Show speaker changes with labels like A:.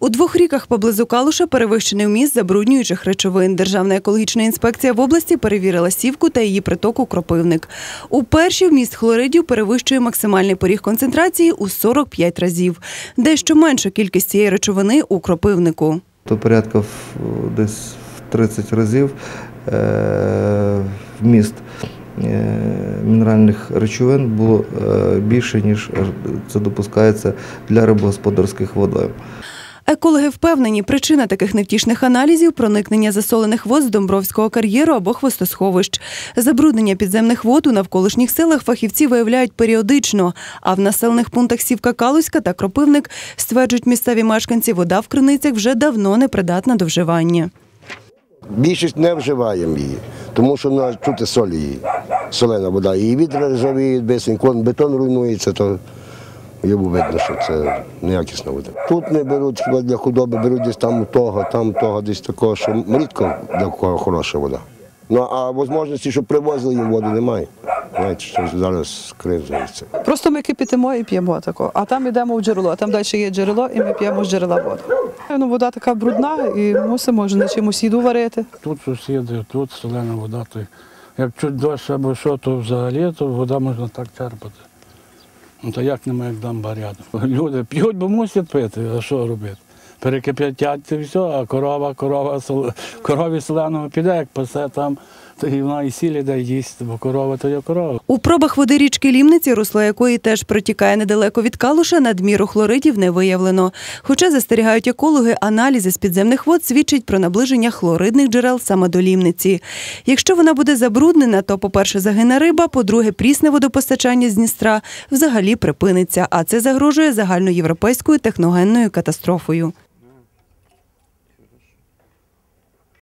A: У двох ріках поблизу Калуша перевищений вміст забруднюючих речовин. Державна екологічна інспекція в області перевірила сівку та її притоку Кропивник. У першій вміст хлоридів перевищує максимальний поріг концентрації у 45 разів. Дещо менша кількість цієї речовини у Кропивнику.
B: то порядка десь в 30 разів е, вміст е, мінеральних речовин було е, більше, ніж е, це допускається для рибогосподарських водойм.
A: Екологи впевнені, причина таких невтішних аналізів проникнення засолених вод з Домбровського кар'єру або хвостосховищ. Забруднення підземних вод у навколишніх селах фахівці виявляють періодично. А в населених пунктах Сівка Калуська та Кропивник стверджують місцеві мешканці, вода в криницях вже давно не придатна до вживання.
C: Більшість не вживаємо її, тому що на чути солі солена вода. І вітер ржавіє, бетон руйнується, то йому видно, що це неякісна вода. Тут не беруть хіба для худоби, беруть десь там того, там того, десь такого, що рідко для кого хороша вода. Ну а можливості, щоб привозили їм воду, немає. Знаєте, що зараз кризується.
D: Просто ми кипятимо і п'ємо тако. А там йдемо в джерело, а там далі є джерело, і ми п'ємо з джерела воду. Ну, вода така брудна, і мусимо вже на чимось їду варити.
E: Тут сусіди, тут солена вода. Як чуть дощ або що, то взагалі, то вода можна так черпати. Ну то як немає як дамба рядом. Люди п'ють, бо мусять пити, а що робити? Перекип'ятять і все, а корова, корова, корові соленого піде, як пасе там, то і вона і сілі дай їсть, бо корова то є корова.
A: У пробах води річки Лімниці, русло якої теж протікає недалеко від Калуша, надміру хлоридів не виявлено. Хоча застерігають екологи, аналізи з підземних вод свідчать про наближення хлоридних джерел саме до Лімниці. Якщо вона буде забруднена, то, по-перше, загине риба, по-друге, прісне водопостачання з Дністра взагалі припиниться, а це загрожує загальноєвропейською техногенною катастрофою.